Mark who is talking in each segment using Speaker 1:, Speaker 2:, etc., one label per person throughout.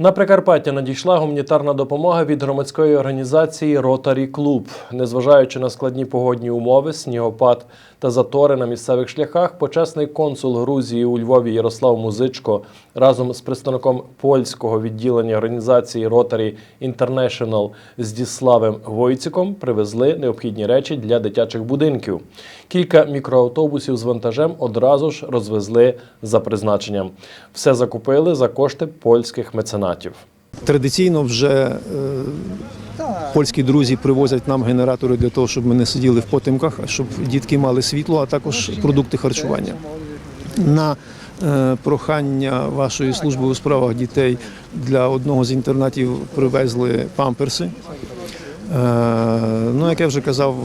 Speaker 1: На Прикарпаття надійшла гуманітарна допомога від громадської організації Ротарі Клуб. Незважаючи на складні погодні умови, снігопад та затори на місцевих шляхах, почесний консул Грузії у Львові Ярослав Музичко разом з представником польського відділення організації Ротарі International Здіславем Войціком привезли необхідні речі для дитячих будинків. Кілька мікроавтобусів з вантажем одразу ж розвезли за призначенням. Все закупили за кошти польських меценатів.
Speaker 2: Традиційно вже е, польські друзі привозять нам генератори для того, щоб ми не сиділи в потемках, а щоб дітки мали світло, а також продукти харчування. На е, прохання вашої служби у справах дітей для одного з інтернатів привезли памперси. Е, Ну, як я вже казав,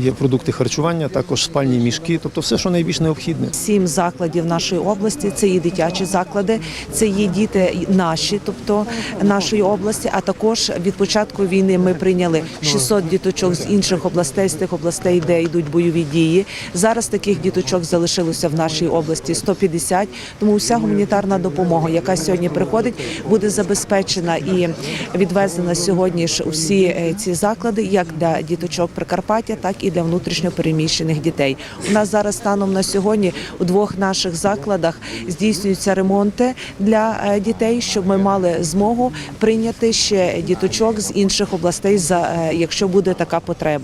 Speaker 2: є продукти харчування, також спальні мішки, тобто все, що найбільш необхідне.
Speaker 3: Сім закладів нашої області це є дитячі заклади, це є діти наші, тобто нашої області. А також від початку війни ми прийняли 600 діточок з інших областей, з тих областей, де йдуть бойові дії. Зараз таких діточок залишилося в нашій області 150, Тому вся гуманітарна допомога, яка сьогодні приходить, буде забезпечена і відвезена сьогодні ж у всі е, ці заклади, як для діточок Прикарпаття, так і для внутрішньопереміщених дітей. У нас зараз станом на сьогодні у двох наших закладах здійснюються ремонти для е, дітей, щоб ми мали змогу прийняти ще діточок з інших областей, е, якщо буде така потреба.